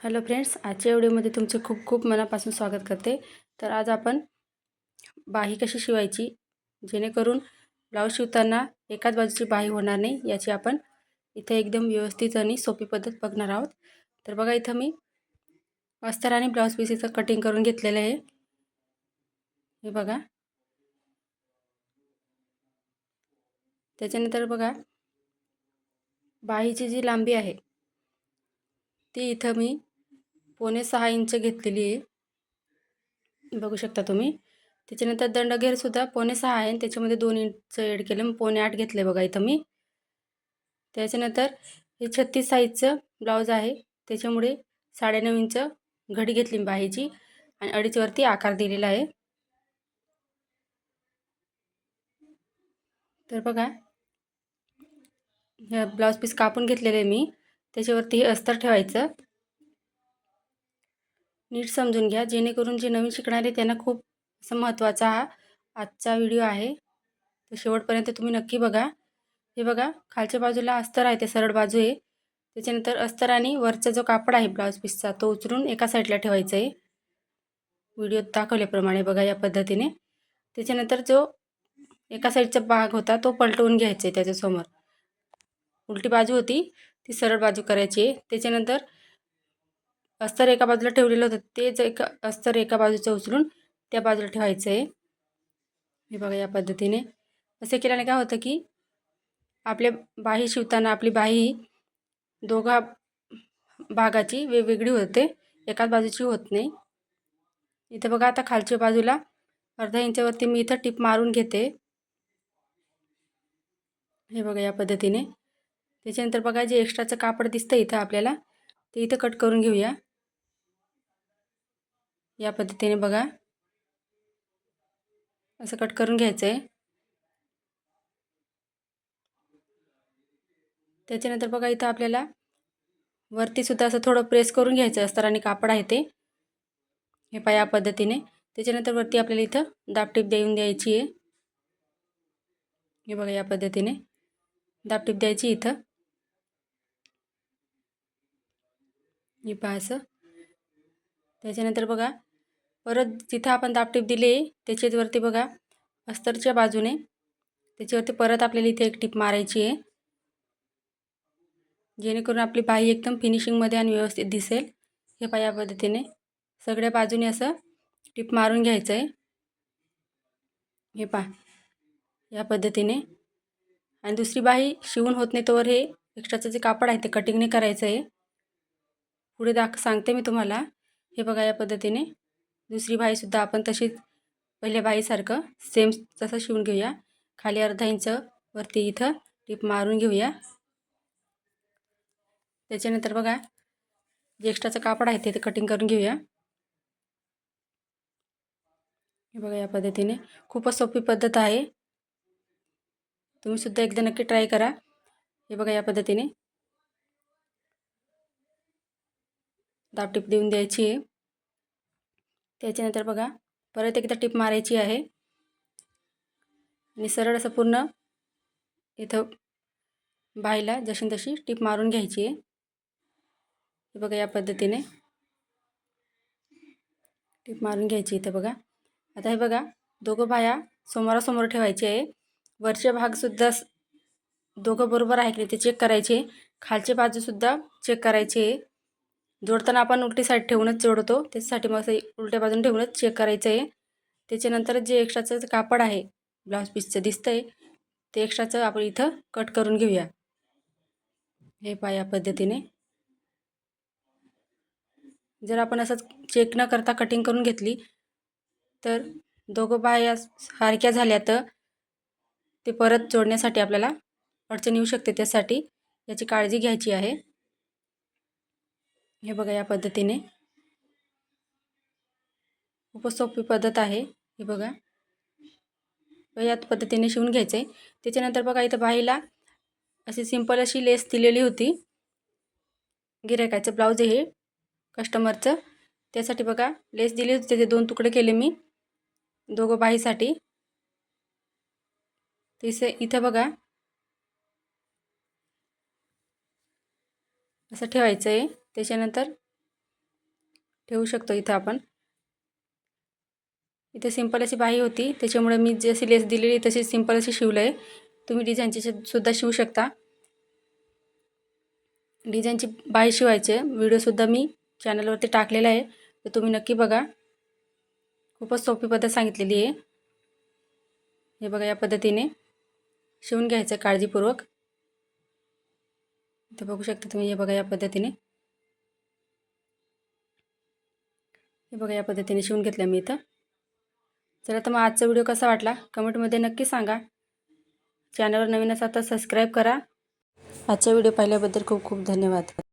Hello friends आजच्या व्हिडिओमध्ये तुमचे खूप खूप मनापासून स्वागत करते. तर आज आपण बाही कशी शिवायची? जेणेकरून ब्लाऊज शिवताना एकाच बाजूची बाही होणार नाही याची आपण इथे एकदम व्यवस्थित आणि सोपी पद्धत बघणार आहोत. तर बघा इथं मी अस्तर आणि ब्लाऊज पीस इथं कटिंग करून घेतलेलं आहे. हे बघा. त्याच्यानंतर बघा बाहीची जी लांबी आहे ती इथं मी पोणे सहा इंच घेतलेली आहे. बघू शकता तुम्ही. त्याच्यानंतर दंडघेरसुद्धा पोणे सहा आहे त्याच्यामध्ये दोन इंच एड केलं. मग पोणे आठ घेतले बघा इथं मी. त्याच्यानंतर हे छत्तीस साईजचं ब्लाऊज आहे. त्याच्यामुळे साडेनऊ इंच घडी घेतली बाहीची आणि अडीचवरती आकार दिलेला आहे. तर बघा ह्या ब्लाऊज पीस कापून घेतलेले आहे मी. त्याच्यावरती हे अस्तर ठेवायचं. नीट समजून घ्या. जेणेकरून जे नवीन शिकणारे त्यांना खूप असं महत्त्वाचा हा आजचा व्हिडिओ आहे. तर शेवटपर्यंत तुम्ही नक्की बघा. हे बघा खालच्या बाजूला अस्तर आहे ते सरळ बाजू आहे. त्याच्यानंतर अस्तर आणि वरचा जो कापड आहे ब्लाऊज पीसचा तो उचलून एका साईडला ठेवायचा आहे. व्हिडिओत दाखवल्याप्रमाणे बघा या पद्धतीने. त्याच्यानंतर जो एका साईडचा भाग होता तो पलटवून घ्यायचा आहे त्याच्यासमोर. उलटी बाजू होती ती सरळ बाजू करायची आहे. त्याच्यानंतर अस्तर एका बाजूला ठेवलेलं होतं. तेच एक अस्तर एका बाजूचं उचलून त्या बाजूला ठेवायचं आहे हे बघा या पद्धतीने. असे केल्याने काय होतं की आपल्या बाही शिवताना आपली बाही दोघा भागाची वेगवेगळी होते. एकाच बाजूची होत नाही. इथं बघा आता खालच्या बाजूला अर्धा इंचावरती मी इथं टिप मारून घेते. हे बघा या पद्धतीने. त्याच्यानंतर बघा जे एक्स्ट्राचं कापड दिसतं इथं आपल्याला ते इथं कट करून घेऊया. या पद्धतीने बघा. असं कट करून घ्यायचं आहे त्याच्यानंतर बघा इथं आपल्याला वरतीसुद्धा असं थोडं प्रेस करून घ्यायचं असतं आणि कापड आहे ते. हे पा या पद्धतीने. त्याच्यानंतर वरती आपल्याला इथं दापटीप देऊन द्यायची आहे. हे बघा या पद्धतीने. दापटीप द्यायची इथं. हे पहा असं. त्याच्यानंतर बघा परत जिथं आपण दापटीप दिली त्याच्यावरती बघा अस्तरच्या बाजूने त्याच्यावरती परत आपल्याला इथे एक टीप मारायची आहे. जेणेकरून आपली बाई एकदम फिनिशिंगमध्ये आणि व्यवस्थित दिसेल हे पा या पद्धतीने. सगळ्या बाजूने असं टीप मारून घ्यायचं आहे. हे पा या पद्धतीने. आणि दुसरी बाही शिवून होत नाही तोवर हे एक्स्ट्राचं जे कापड आहे ते कटिंगने करायचं आहे. पुढे दाख सांगते मी तुम्हाला. हे बघा या पद्धतीने. दुसरी बाईसुद्धा आपण तशीच पहिल्या बाईसारखं सेम तसं शिवून घेऊया. खाली अर्धा इंच वरती इथं टिप मारून घेऊया. त्याच्यानंतर बघा जे एक्स्ट्राचं कापड आहे ते कटिंग करून घेऊया. हे बघा या पद्धतीने. खूपच सोपी पद्धत आहे. तुम्हीसुद्धा एकदा नक्की ट्राय करा. हे बघा या पद्धतीने. दाब देऊन द्यायची आहे. त्याच्यानंतर बघा परत एकदा टिप मारायची आहे. आणि सरळ असं पूर्ण इथं बाईला जशी तशी टिप मारून घ्यायची आहे. हे बघा या पद्धतीने. टिप मारून घ्यायची इथं बघा. आता हे बघा दोघं बाया समोरासमोर ठेवायचे आहे. वरचे भागसुद्धा दोघं बरोबर आहे की नाही ते चेक करायचे. खालचे बाजूसुद्धा चेक करायचे. जोडताना आपण उलटी साईड ठेवूनच जोडतो. त्याच्यासाठी मग असं उलट्या बाजून ठेवूनच चेक करायचं आहे त्याच्यानंतर जे एक्स्ट्राचं कापड आहे ब्लाऊज पीसचं दिसतं आहे ते एक्स्ट्राचं आपण इथं कट करून घेऊया. हे पा या पद्धतीने. जर आपण असंच चेक न करता कटिंग करून घेतली तर दोघं बाया सारख्या झाल्या तर ते परत जोडण्यासाठी आपल्याला अडचण येऊ शकते. त्यासाठी याची काळजी घ्यायची आहे. हे बघा या पद्धतीने. खूपच सोपी पद्धत आहे हे बघा. याच पद्धतीने शिवून घ्यायचं. आहे त्याच्यानंतर बघा इथं बाईला अशी सिंपल अशी लेस दिलेली होती. गिरायकाचं ब्लाऊज आहे हे कस्टमरचं त्यासाठी बघा लेस दिली होती. त्याचे दोन तुकडे केले मी दोघं बाईसाठी तिसे इथं बघा. असं ठेवायचं आहे त्याच्यानंतर ठेवू शकतो इथं आपण. इथे सिंपल अशी बाही होती त्याच्यामुळे मी जशी लेस दिलेली तशी सिंपल अशी शिवलं आहे तुम्ही डिझाईनची सुद्धा शिवू शकता. डिझाईनची बाही शिवायचे व्हिडिओसुद्धा मी चॅनलवरती टाकलेला आहे. तर तुम्ही नक्की बघा. खूपच सोपी पद्धत सांगितलेली आहे. हे बघा या पद्धतीने शिवून घ्यायचं काळजीपूर्वक. इथे बघू शकता तुम्ही हे बघा या पद्धतीने. हे बघा या पद्धतीने शिवून घेतलं मी इथं. चला तर मग आजचा व्हिडिओ कसा वाटला? कमेंटमध्ये नक्की सांगा. चॅनलवर नवीन असा तर सबस्क्राईब करा. आजचा व्हिडिओ पाहिल्याबद्दल खूप खूप धन्यवाद.